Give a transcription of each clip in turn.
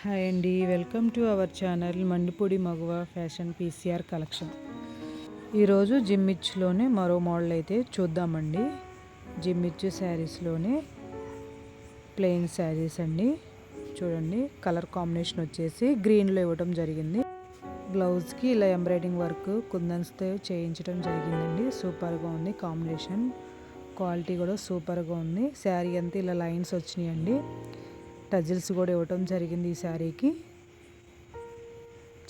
Hi అండి. Welcome to our channel Mandipudi Maguva fashion PCR collection. ఈరోజు జిమ్మిచ్లోనే మరో మోడల్ అయితే చూద్దామండి. జిమ్మిచ్ శారీస్లోనే ప్లెయిన్ శారీస్ అండి. చూడండి కలర్ కాంబినేషన్ వచ్చేసి గ్రీన్లో ఇవ్వడం జరిగింది. బ్లౌజ్కి ఇలా ఎంబ్రాయిడింగ్ వర్క్ కుందన్స్తో చేయించడం జరిగిందండి. సూపర్గా ఉంది కాంబినేషన్. క్వాలిటీ కూడా సూపర్గా ఉంది. శారీ అంతా ఇలా లైన్స్ వచ్చినాయండి. టజిల్స్ కూడా ఇవ్వటం జరిగింది ఈ శారీకి.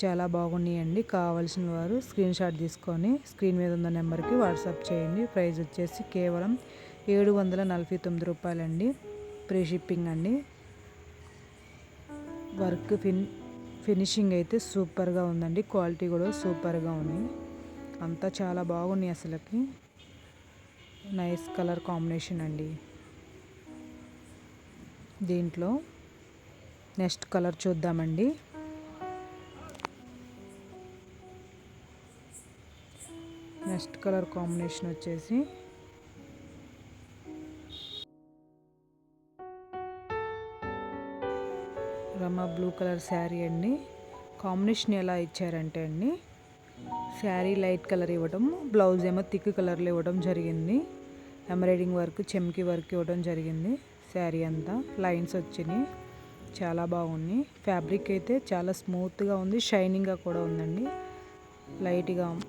చాలా బాగున్నాయండి. కావాల్సిన వారు స్క్రీన్ షాట్ తీసుకొని స్క్రీన్ మీద ఉన్న నెంబర్కి వాట్సాప్ చేయండి. ప్రైస్ వచ్చేసి కేవలం ఏడు వందల నలభై తొమ్మిది రూపాయలండి. ప్రీ షిప్పింగ్ అండి. వర్క్ ఫిన్ ఫినిషింగ్ అయితే సూపర్గా ఉందండి. క్వాలిటీ కూడా సూపర్గా ఉంది. అంతా చాలా బాగున్నాయి అసలుకి. నైస్ కలర్ కాంబినేషన్ అండి. దీంట్లో నెక్స్ట్ కలర్ చూద్దామండి. నెక్స్ట్ కలర్ కాంబినేషన్ వచ్చేసి రమ బ్లూ కలర్ శారీ అండి. కాంబినేషన్ ఎలా ఇచ్చారంటే అండి శారీ లైట్ కలర్ ఇవ్వడం బ్లౌజ్ ఏమో థిక్ కలర్లో ఇవ్వడం జరిగింది. ఎంబ్రాయిడింగ్ వర్క్ చెమ్కి వర్క్ ఇవ్వడం జరిగింది. శారీ అంతా లైన్స్ వచ్చినాయి. చాలా బాగుంది. ఫ్యాబ్రిక్ అయితే చాలా స్మూత్గా ఉంది. షైనింగ్గా కూడా ఉందండి. లైట్గా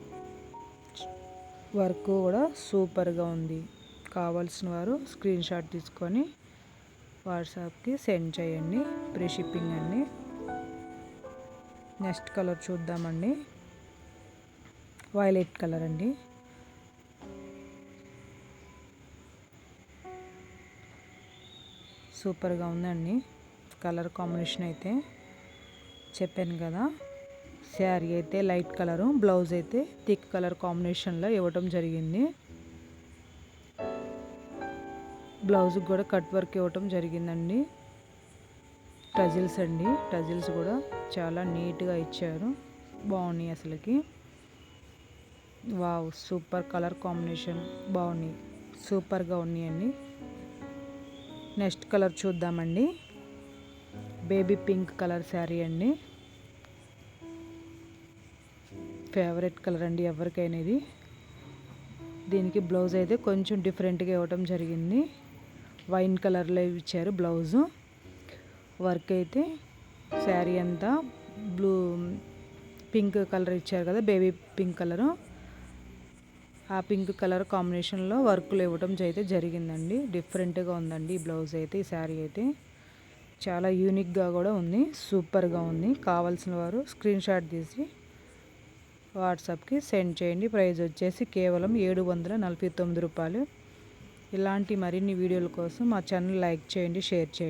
వర్క్ కూడా సూపర్గా ఉంది. కావాల్సిన వారు స్క్రీన్ షాట్ తీసుకొని వాట్సాప్కి సెండ్ చేయండి. ప్రీ షిప్పింగ్ అండి. నెక్స్ట్ కలర్ చూద్దామండి. వైలెట్ కలర్ అండి. సూపర్గా ఉందండి. కలర్ కాంబినేషన్ అయితే చెప్పాను కదా. శారీ అయితే లైట్ కలరు బ్లౌజ్ అయితే థిక్ కలర్ కాంబినేషన్లో ఇవ్వటం జరిగింది. బ్లౌజ్కి కూడా కట్ వర్క్ ఇవ్వటం జరిగిందండి. టజిల్స్ అండి. టజిల్స్ కూడా చాలా నీట్గా ఇచ్చారు. బాగున్నాయి అసలుకి. Wow super colour combination. బాగున్నాయి. సూపర్గా ఉన్నాయండి. నెక్స్ట్ కలర్ చూద్దామండి. బేబీ పింక్ కలర్ శారీ అండి. ఫేవరెట్ కలర్ అండి ఎవరికైనా ఇది. దీనికి బ్లౌజ్ అయితే కొంచెం డిఫరెంట్గా ఇవ్వటం జరిగింది. వైన్ కలర్లో ఇచ్చారు బ్లౌజు. వర్క్ అయితే శారీ అంతా బ్లూ పింక్ కలర్ ఇచ్చారు కదా బేబీ పింక్ కలరు. ఆ పింక్ కలర్ కాంబినేషన్లో వర్క్లు ఇవ్వటం అయితే జరిగిందండి. డిఫరెంట్గా ఉందండి ఈ బ్లౌజ్ అయితే ఈ శారీ అయితే. చాలా యూనిక్గా కూడా ఉంది. సూపర్గా ఉంది. కావాల్సిన వారు స్క్రీన్ షాట్ తీసి వాట్సాప్కి సెండ్ చేయండి. ప్రైజ్ వచ్చేసి కేవలం ఏడు వందల నలభై తొమ్మిది రూపాయలు. ఇలాంటి మరిన్ని వీడియోల కోసం మా ఛానల్ లైక్ చేయండి షేర్ చేయండి.